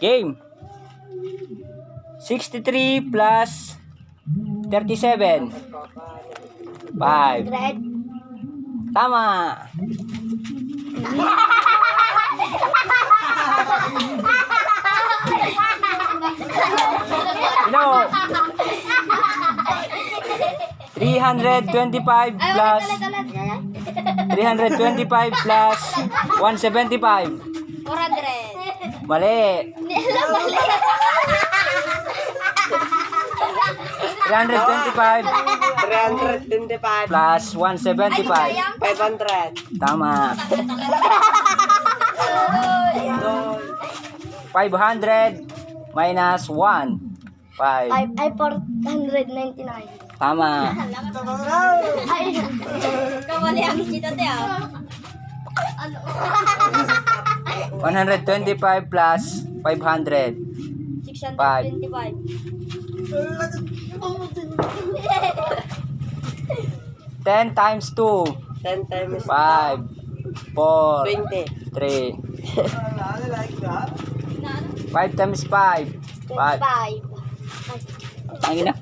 Game. 63 plus 37. 5. Red. Tama. No. 325 plus 325 plus 175. 400. Mali. 325 325. plus 175. 500. Tama. 500 minus 1. 5. Ay, ay, 499. Tama. Ay, kamali ang kita te ah. 125 plus 500. 625. 10 times 2. 10 times 5. 4. 20. 3. 5 times 5. 5. 25. Tangin na.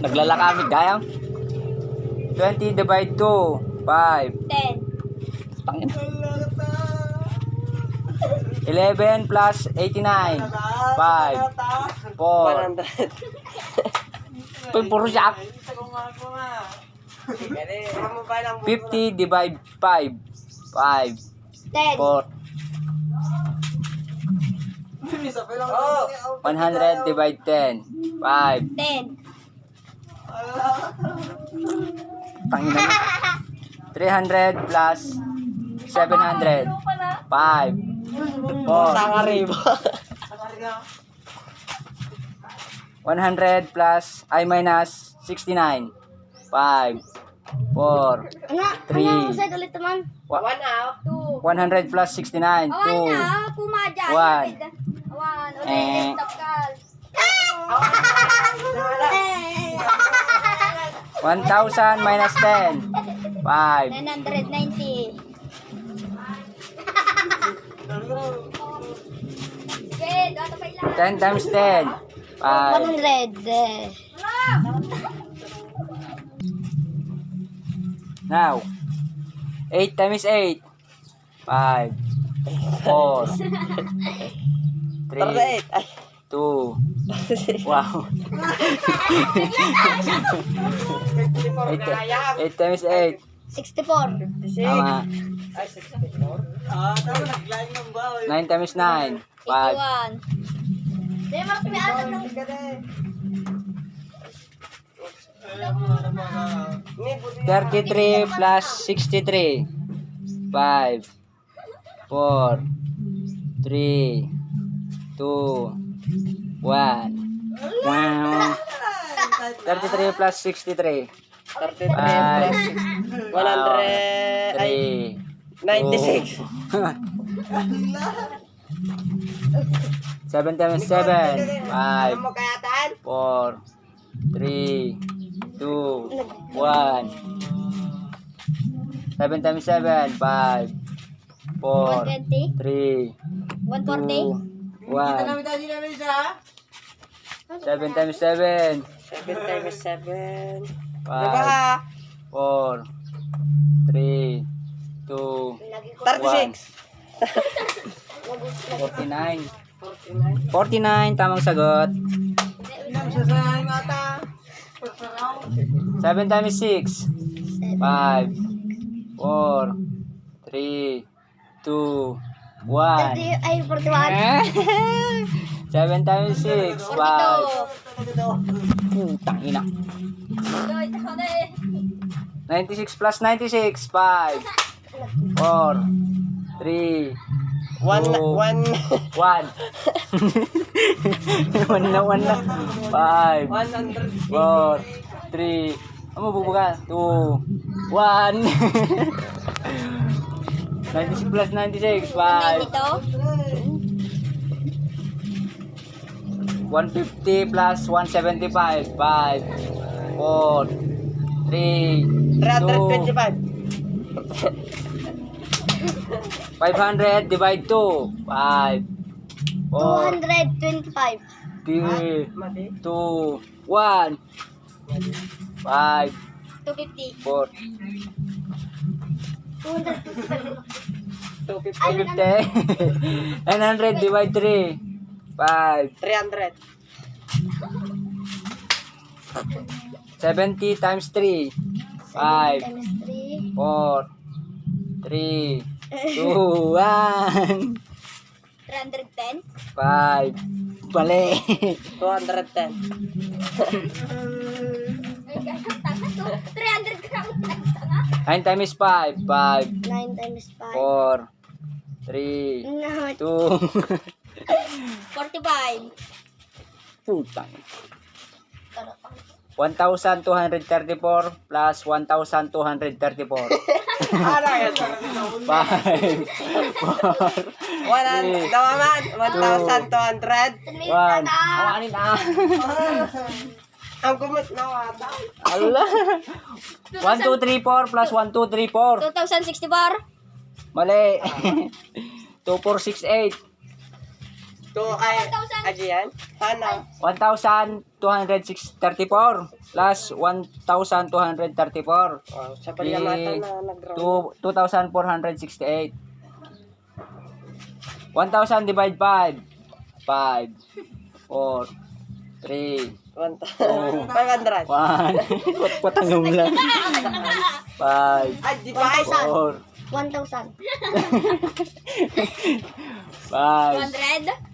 Naglalakami gayang. 20 divide 2. 5. 10. Tangin na. 11 plus 89. 5. 4. 100. Ito puro siya. 50 divide 5. 5. 10. 4. 100 divide 10. 5. 10. Tangin na. 300 plus 700. 5. 4. Sangaribo. 100 plus I minus 69. 5. 4. Ano? Three. Ano? Sa ulit naman? Wa- One out. 2. 100 plus 69. 2. Awan na. Pumadya. One. Awan. Eh. Ulit. Stop call. 1,000 minus 10 times 10. 5. 100. Eh. Now, 8 times 8. 5. 4. 3. 38. Ay. 2. Wow. 8, 8 times 8. 64. 56. Tama. Ay, 64. Ah, tama. Naglaing ng bawa. 9 times 9. 5. 81. Mas may alam ng... 33 plus 63. 5. 4. 3. 2. 1. Wow. 33 plus 63. 33 Five. plus 100. Ay, 96. 7 times 7. 5. Ano mo kaya taan? 4, 3, 2, 1. 7 times 7, 5, 4, 120. 3, 2, 140. 1. 7 times 7, 7 times 7. 5, Diba? 4, 3, 2, 36. 49. 49, tamang sagot. 7 times 6, 5, 4, 3, 2, 1. Ay, 41. 7 times 6, 5. 42. Putang ina. 96 plus 96, 5, 4, 3, 1 Oh. 1 1. 1 na, 1 na. 5, 100. 4, 3, ano mo bubuka? 2, 1. 96 plus 96, 5. 150 plus 175, 5, 4, 3, 325. 500 divide 2, 5, four, 225. three, Mati. two, one, five, 250. four, 225. 250. fifty, nine hundred divide three, five, 300. seventy times three, 7 Five. times 3. Four, three, two, one, 310. five, mali. 210. 300 grams. Nine times five, five, 9 times 5. four, three, No, two, 45. putang. 1,234 plus 1,234. Five, four, One, Three. dawa man. 1,200. one. Awanin na. Ang kumot na wata. Allah. 1, 2, 3, 4 plus 1, 2, 3, 4. 2064. Mali. 2, 4, 6, 8. To ay, aji yan? Ano? 1,234 plus 1,234. Oh, sa palyamatan na nag-round. Two- 2,468. 1,000 divide 5. 5, 4, 3, 500. 1. Patangong lang. 5, Ay, di ba? Ay, 4, 1,000. 5, 100?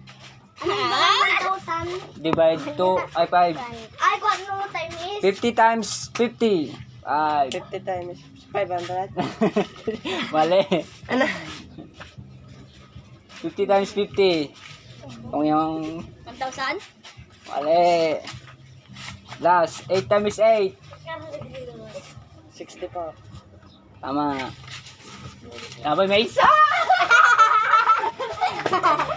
Ba? 1,000. divide 2, ay 5. Ay, kung ano time is? 50 times 50. 5. 50 times 500. Mali. Ano? 50 times 50. Kung yung 1,000? mali. Last, 8 times 8. 64. Tama. Sabay may isa!